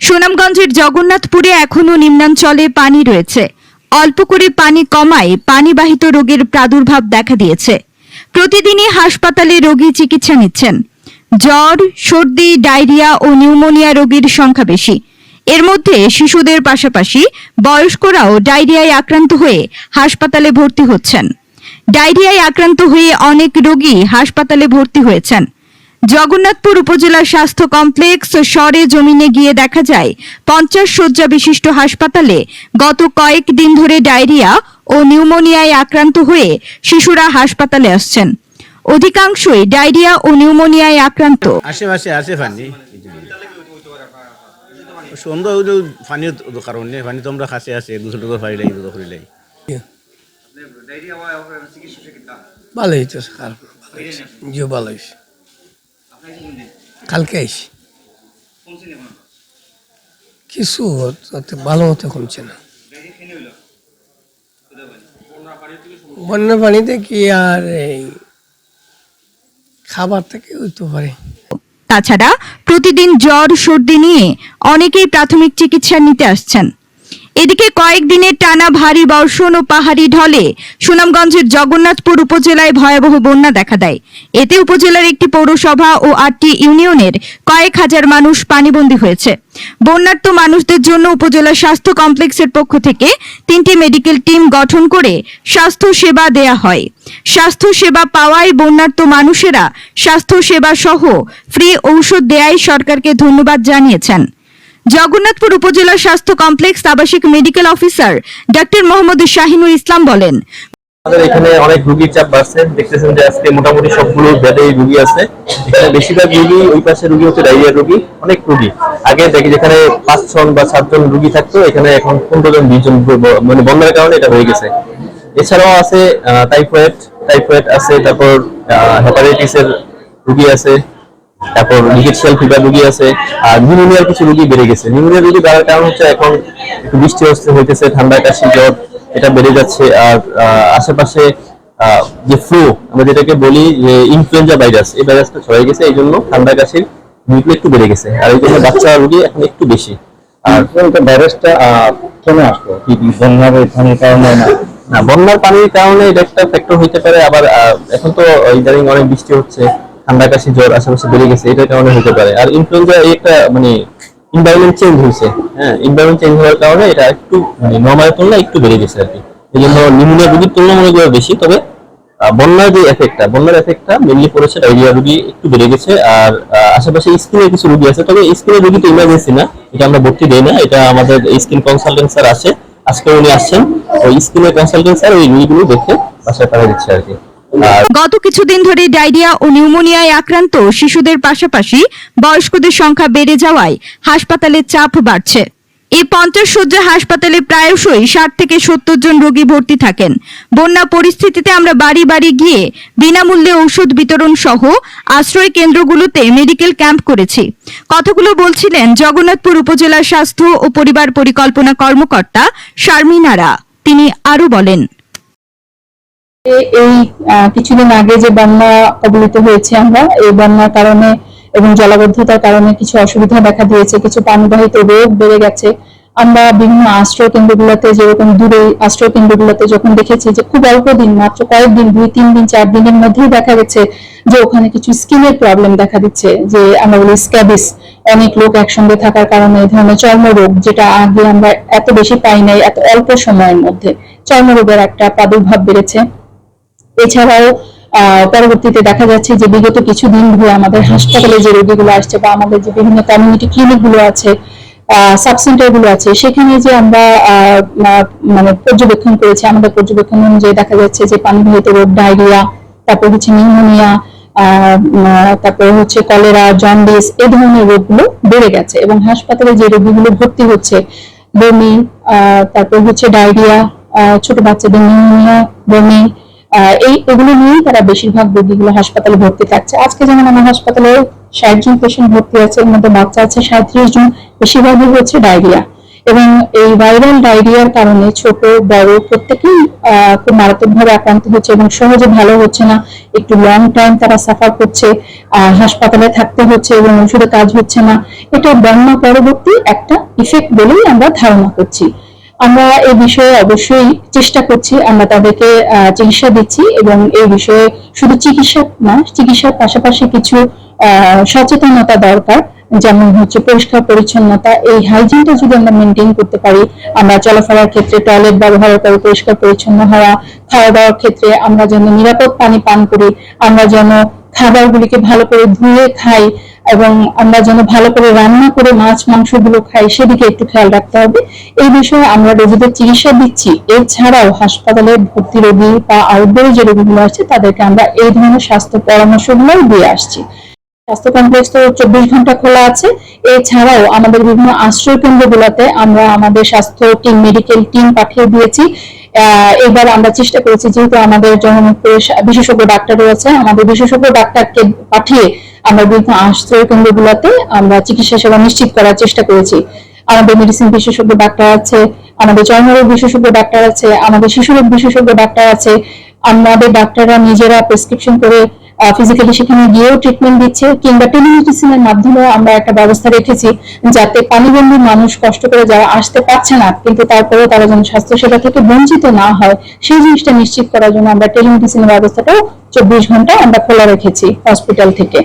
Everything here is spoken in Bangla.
সুনামগঞ্জের জগন্নাথপুরে এখনও নিম্নাঞ্চলে পানি রয়েছে। অল্প করে পানি কমায় পানিবাহিত রোগের প্রাদুর্ভাব দেখা দিয়েছে। প্রতিদিনই হাসপাতালে রোগী চিকিৎসা নিচ্ছেন। জ্বর, সর্দি, ডায়রিয়া ও নিউমোনিয়া রোগীর সংখ্যা বেশি। এর মধ্যে শিশুদের পাশাপাশি বয়স্করাও ডায়রিয়ায় আক্রান্ত হয়ে হাসপাতালে ভর্তি হচ্ছেন। ডায়রিয়ায় আক্রান্ত হয়ে অনেক রোগী হাসপাতালে ভর্তি হয়েছেন। জগন্নাথপুর উপজেলা স্বাস্থ্য কমপ্লেক্স সরে জমিনে গিয়ে দেখা যায় পঞ্চাশ শয্যা বিশিষ্ট হাসপাতালে গত কয়েক দিন ধরে ডায়রিয়া ও নিউমোনিয়ায় আক্রান্ত হয়ে শিশুরা হাসপাতালে আসছেন। অধিকাংশই ডায়রিয়া ও নিউমোনিয়ায় আক্রান্ত। আশেপাশে আছে পানি সুন্দর ওই যে পানির কারণে পানি তো কাছে আছে দুশো টাকা ফাইলাই দুটো করিলাই ভালো হয়েছে খারাপ ভালো হয়েছে জিও ভালো হয়েছে কালকে আইসি। কিছু তাতে ভালো মতো কমছে না। বন্যা পানিতে কি আর এই খাবার থেকে হইতে পারে? তাছাড়া প্রতিদিন জ্বর, সর্দি নিয়ে অনেকেই প্রাথমিক চিকিৎসা নিতে আসছেন। এদিকে কয়েকদিনের টানা ভারী বর্ষণ ও পাহাড়ি ঢলে সুনামগঞ্জের জগন্নাথপুর উপজেলায় ভয়াবহ বন্যা দেখা দেয়। এতে উপজেলার একটি পৌরসভা ও আটটি ইউনিয়নের কয়েক হাজার মানুষ পানিবন্দী হয়েছে। বন্যার্ত মানুষদের জন্য উপজেলা স্বাস্থ্য কমপ্লেক্সের পক্ষ থেকে তিনটি মেডিকেল টিম গঠন করে স্বাস্থ্য সেবা দেয়া হয়। স্বাস্থ্য সেবা পাওয়ায় বন্যার্ত মানুষেরা স্বাস্থ্য সেবা সহ ফ্রি ঔষধ দেয়ায় সরকারকে ধন্যবাদ জানিয়েছেন। জগন্নাথপুর উপজেলা স্বাস্থ্য কমপ্লেক্স আবাসিক medical officer doctor Mohammad Shahinur Islam বলেন, আমাদের এখানে অনেক রুগীর চাপ বাড়ছে। দেখতেছেন যে আজকে মোটামুটি সবগুলো বেডে রুগী আছে। এখানে বেশিরভাগ রুগী, ওই পাশে রুগী হচ্ছে ডায়রিয়া রুগী, অনেক রুগী। আগে দেখি যেখানে পাঁচ জন বা সাতজন রুগী থাকতো, এখানে এখন পনেরো জন বিশ জন মানে বন্ধের কারণে এটা হয়ে গেছে। এছাড়াও আছে টাইফয়েড টাইফয়েড আছে, তারপর হেপাটাইটিস এর রুগী আছে। তারপর লিগেশিয়াল ফিভার রুগী আছে আর নিউমোনিয়ার কিছু রুগী বেড়ে গেছে। নিউমোনিয়া রুগী বাড়ার কারণ হচ্ছে এখন একটু বৃষ্টি হচ্ছে হইতেছে ঠান্ডা কাশি জ্বর এটা বেড়ে যাচ্ছে। আর আশেপাশে যে ফ্লু আমরা যেটাকে বলি যে ইনফ্লুয়েঞ্জা ভাইরাস এই ভাইরাসটা ছড়াই গেছে এই জন্য ঠান্ডা কাশির রুগী একটু বেড়ে গেছে। আর এই জন্য বাচ্চা রুগী এখন একটু বেশি। আর ভাইরাসটা কেমন আসলো? কি বন্যার পানির কারণে না? না বন্যার পানির কারণে এটা একটা ফ্যাক্টর হইতে পারে আবার এখন তো ইদানিং অনেক বৃষ্টি হচ্ছে। ঠান্ডা কাশি, জ্বর, আশেপাশে বেড়ে গেছে এটার কারণে হতে পারে। আর ইনফ্লুয়েঞ্জা একটা মানে এনভায়রনমেন্ট চেঞ্জ হয়েছে। হ্যাঁ এনভায়রনমেন্ট চেঞ্জ হওয়ার কারণে এটা একটু মানে নর্মালের তুলনায় একটু বেড়ে গেছে আর কি। এই জন্য নিউমোনিয়া রোগীর তুলনামূলকভাবে বেশি, তবে বন্যার যে এফেক্টটা বন্যার এফেক্টটা মেনলি পড়েছে ডায়রিয়া রোগী একটু বেড়ে গেছে, আর আশেপাশে স্কিনের কিছু রোগী আছে, তবে স্কিনের রোগী তো ইমার্জেন্সি না, এটা আমরা ভর্তি দেই না, এটা আমাদের স্কিন কনসালটেন্ট স্যার আছে, আজকে উনি আসছেন ওই স্কিনের কনসালটেন্ট স্যার ওই রোগীগুলো দেখে বাসায় পাঠা দিচ্ছে আর কি। গত কিছুদিন ধরে ডায়রিয়া ও নিউমোনিয়ায় আক্রান্ত শিশুদের পাশাপাশি বয়স্কদের সংখ্যা বেড়ে যাওয়ায় হাসপাতালের চাপ বাড়ছে। এই পঞ্চাশ শয্যা হাসপাতালে প্রায়শই ষাট থেকে সত্তর জন রোগী ভর্তি থাকেন। বন্যা পরিস্থিতিতে আমরা বাড়ি বাড়ি গিয়ে বিনামূল্যে ঔষধ বিতরণ সহ আশ্রয় কেন্দ্রগুলোতে মেডিকেল ক্যাম্প করেছি। কথাগুলো বলছিলেন জগন্নাথপুর উপজেলা স্বাস্থ্য ও পরিবার পরিকল্পনা কর্মকর্তা শারমিনারা। তিনি আরও বলেন এই কিছুদিন আগে যে বন্যা কবলিত হয়েছে আমরা, এই বন্যার কারণে এবং জলাবদ্ধতার কারণে কিছু অসুবিধা দেখা দিয়েছে, কিছু পানিবাহিত রোগ বেড়ে গেছে। আমরা বিভিন্ন আশ্রয় কেন্দ্রগুলোতে যেরকম দূরে আশ্রয় কেন্দ্রগুলোতে যখন দেখেছি যে খুব অল্প দিন, মাত্র কয়েকদিন, দুই, তিন দিন, চার দিনের মধ্যেই দেখা গেছে যে ওখানে কিছু স্কিনের প্রবলেম দেখা দিচ্ছে, যে আমরা বলি স্ক্যাবিস। অনেক লোক একসঙ্গে থাকার কারণে এই ধরনের চর্মরোগ, যেটা আগে আমরা এত বেশি পাই নাই, এত অল্প সময়ের মধ্যে। চর্মরোগের একটা প্রাদুর্ভাব বেড়েছে। এছাড়াও পরবর্তীতে দেখা যাচ্ছে যে বিগত কিছুদিন ধরে আমাদের হাসপাতালে যে রোগীগুলো আসছে বা আমাদের যে বিভিন্ন কমিউনিটি ক্লিনিকগুলো আছে সাব সেন্টারগুলো আছে, সেখানে যে আমরা মানে পর্যবেক্ষণ করেছি, আমাদের পর্যবেক্ষণ অনুযায়ী দেখা যাচ্ছে যে পানিবাহিত রোগ, ডায়রিয়া, তারপর হচ্ছে নিউমোনিয়া তারপর হচ্ছে কলেরা, জন্ডিস এই ধরনের রোগগুলো বেড়ে গেছে এবং হাসপাতালে যে রোগীগুলো ভর্তি হচ্ছে, বমি তারপর হচ্ছে ডায়রিয়া ছোট বাচ্চাদের নিউমোনিয়া, বমি এই এগুলো নিয়েই তারা বেশিরভাগ রোগীগুলো হাসপাতালে ভর্তি থাকছে। আজকে যেমন আমার হাসপাতালে ষাট জন পেশেন্ট ভর্তি আছে, এর মধ্যে বাচ্চা আছে সাঁত্রিশ জন বেশিরভাগই হচ্ছে ডায়রিয়া এবং এই ভাইরাল ডায়রিয়ার কারণে ছোট, বড় প্রত্যেকেই খুব মারাত্মকভাবে আক্রান্ত হচ্ছে এবং সহজে ভালো হচ্ছে না। একটু লং টাইম তারা সাফার করছে হাসপাতালে থাকতে হচ্ছে এবং ওষুধে কাজ হচ্ছে না। এটা বন্যা পরবর্তী একটা ইফেক্ট বলেই আমরা ধারণা করছি। আমরা এই বিষয়ে অবশ্যই চেষ্টা করছি, আমরা তাদেরকে চিকিৎসা দিচ্ছি এবং এই বিষয়ে শুধু চিকিৎসা না, চিকিৎসার পাশাপাশি কিছু সচেতনতা দরকার, যেমন হচ্ছে পরিষ্কার পরিচ্ছন্নতা, এই হাইজিনটা যদি আমরা মেনটেন করতে পারি, আমরা চলাফেরার ক্ষেত্রে টয়লেট ব্যবহার করে পরিষ্কার পরিচ্ছন্ন হওয়া খাওয়া দাওয়ার ক্ষেত্রে আমরা যেন নিরাপদ পানি পান করি, আমরা যেন খাবারগুলিকে ভালো করে ধুয়ে খাই এবং আমরা যেন ভালো করে রান্না করে মাছ, মাংসগুলো খাই, সেদিকে একটু খেয়াল রাখতে হবে। এই বিষয়ে আমরা রোগীদের চিকিৎসা দিচ্ছি। এছাড়াও হাসপাতালে ভর্তি রোগী বা আউটডোরে যে রোগীগুলো আছে, তাদেরকে আমরা এই ধরনের স্বাস্থ্য পরামর্শগুলো দিয়ে আসছি। স্বাস্থ্য কমপ্লেক্স তো চব্বিশ ঘণ্টা খোলা আছে। এছাড়াও আমাদের বিভিন্ন আশ্রয় কেন্দ্রগুলোতে আমরা আমাদের স্বাস্থ্য টিম মেডিকেল টিম পাঠিয়ে দিয়েছি। এবার আমরা চেষ্টা করেছি, যেহেতু আমাদের জনমুখপুরে বিশেষজ্ঞ ডাক্তার রয়েছে, আমাদের বিশেষজ্ঞ ডাক্তারকে পাঠিয়ে আমরা বিভিন্ন আশ্রয় কেন্দ্রগুলোতে আমরা চিকিৎসা সেবা নিশ্চিত করার চেষ্টা করেছি। আমাদের মেডিসিন বিশেষজ্ঞ ডাক্তার আছে, আমাদের চর্মরোগ বিশেষজ্ঞ ডাক্তার আছে, আমাদের শিশুরোগ বিশেষজ্ঞ ডাক্তার আছে, আমাদের ডাক্তাররা নিজেরা প্রেসক্রিপশন করে ফিজিক্যালি সেখানে গিয়েও ট্রিটমেন্ট দিচ্ছে কিংবা টেলিমেডিসিনের মাধ্যমেও আমরা একটা ব্যবস্থা রেখেছি যাতে পানিবন্দী মানুষ কষ্ট করে যারা আসতে পারছে না, কিন্তু তারপরেও তারা যেন স্বাস্থ্যসেবা থেকে বঞ্চিত না হয়, সেই জিনিসটা নিশ্চিত করার জন্য আমরা টেলিমেডিসিনের ব্যবস্থাটাও চব্বিশ ঘণ্টা আমরা খোলা রেখেছি হসপিটাল থেকে।